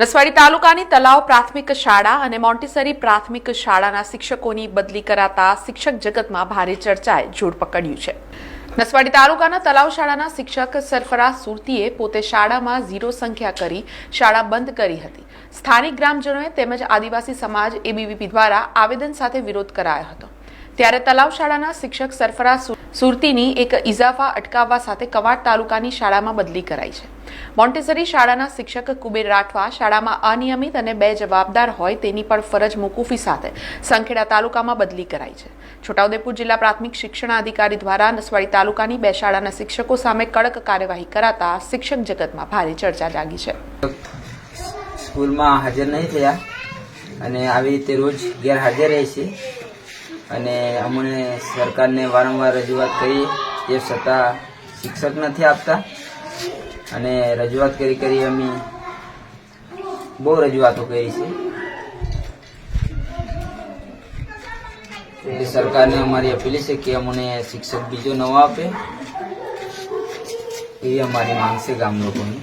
નસવાડી તાલુકાની તલાવ પ્રાથમિક શાળા અને મોન્ટેસરી પ્રાથમિક શાળાના શિક્ષકોની બદલી કરાતા શિક્ષક જગતમાં ભારે ચર્ચાએ જોર પકડ્યું છે. નસવાડી તાલુકાના તલાવ શાળાના શિક્ષક સરફરાઝ સુરતીએ પોતે શાળામાં ઝીરો સંખ્યા કરી શાળા બંધ કરી હતી. સ્થાનિક ગ્રામજનોએ તેમજ આદિવાસી સમાજ એબીવીપી દ્વારા આવેદન સાથે વિરોધ કરાયો હતો. ત્યારે તલાવ શાળાના શિક્ષક સરફરાઝ સુરતીની એક ઇજાફા અટકાવવા સાથે કવાડ તાલુકાની શાળામાં બદલી કરાઈ છે. મોન્ટેસરી શાળાના શિક્ષક કુબેર રાઠવા શાળામાં અનિયમિત અને બે જવાબદાર હોય તેની પણ ફરજ મોકૂફી સાથે સંખેડા તાલુકામાં બદલી કરાઈ છે. છોટાઉદેપુર જિલ્લા પ્રાથમિક શિક્ષણ અધિકારી દ્વારા નસવાડી તાલુકાની બે શાળાના શિક્ષકો સામે કડક કાર્યવાહી કરાતા શિક્ષક જગતમાં ભારે ચર્ચા જાગી છે. સ્કૂલમાં હાજર નહીં થયા અને આવી રીતે રોજ ગેરહાજર રહે છે. અને અમને સરકારને વારંવાર રજૂઆત કરી તે છતાં શિક્ષક નથી આપતા. અને રજૂઆત કરી કરી અમે બહુ રજૂઆતો કરી છે. સરકારને અમારી અપીલ છે કે અમને શિક્ષક બીજો નવો આપે, એવી અમારી માંગ છે ગામ લોકોની.